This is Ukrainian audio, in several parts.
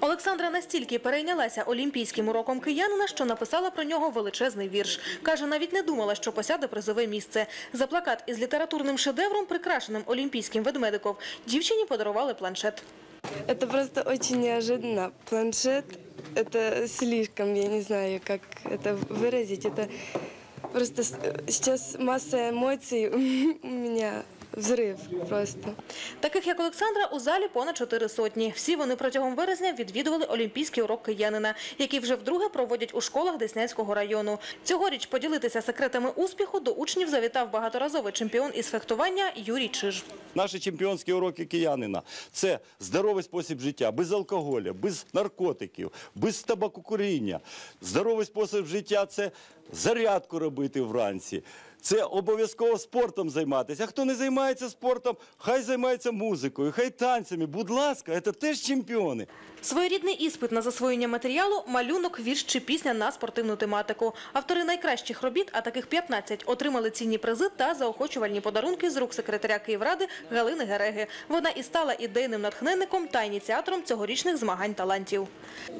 Олександра настільки перейнялася олімпійським уроком киянина, що написала про нього величезний вірш. Каже, навіть не думала, що посяде призове місце. За плакат із літературним шедевром, прикрашеним олімпійським ведмедиком, дівчині подарували планшет. Это просто очень неожиданно. Планшет – это слишком, я не знаю, как это выразить. Это просто с- сейчас масса эмоций у меня, взрыв просто. Таких як Олександра у залі понад чотири сотні. Всі вони протягом вересня відвідували олімпійський урок киянина, який вже вдруге проводять у школах Деснянського району. Цьогоріч поділитися секретами успіху до учнів завітав багаторазовий чемпіон із фехтування Юрій Чиж. Наші чемпіонські уроки киянина це здоровий спосіб життя, без алкоголю, без наркотиків, без табакокуріння. Здоровий спосіб життя це зарядку робити вранці. Це обов'язково спортом займатися. А хто не займається спортом, хай займається музикою, хай танцями. Будь ласка, це теж чемпіони. Своєрідний іспит на засвоєння матеріалу – малюнок, вірш чи пісня на спортивну тематику. Автори найкращих робіт, а таких 15, отримали цінні призи та заохочувальні подарунки з рук секретаря Київради Галини Гереги. Вона і стала ідейним натхненником та ініціатором цьогорічних змагань талантів.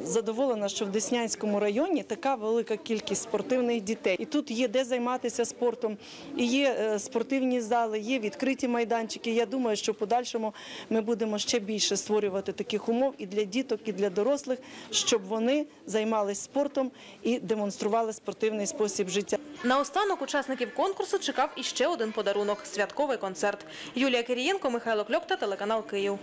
задоволена, що в Деснянському районі така велика кількість спортивних дітей. І тут є де займатися спортом, і є е, спортивні зали, є відкриті майданчики. Я думаю, що в подальшому ми будемо ще більше створювати таких умов і для діток, і для дорослих, щоб вони займалися спортом і демонстрували спортивний спосіб життя. Наостанок учасників конкурсу чекав іще один подарунок – святковий концерт. Юлія Кирієнко, Михайло Кльопта, телеканал «Київ».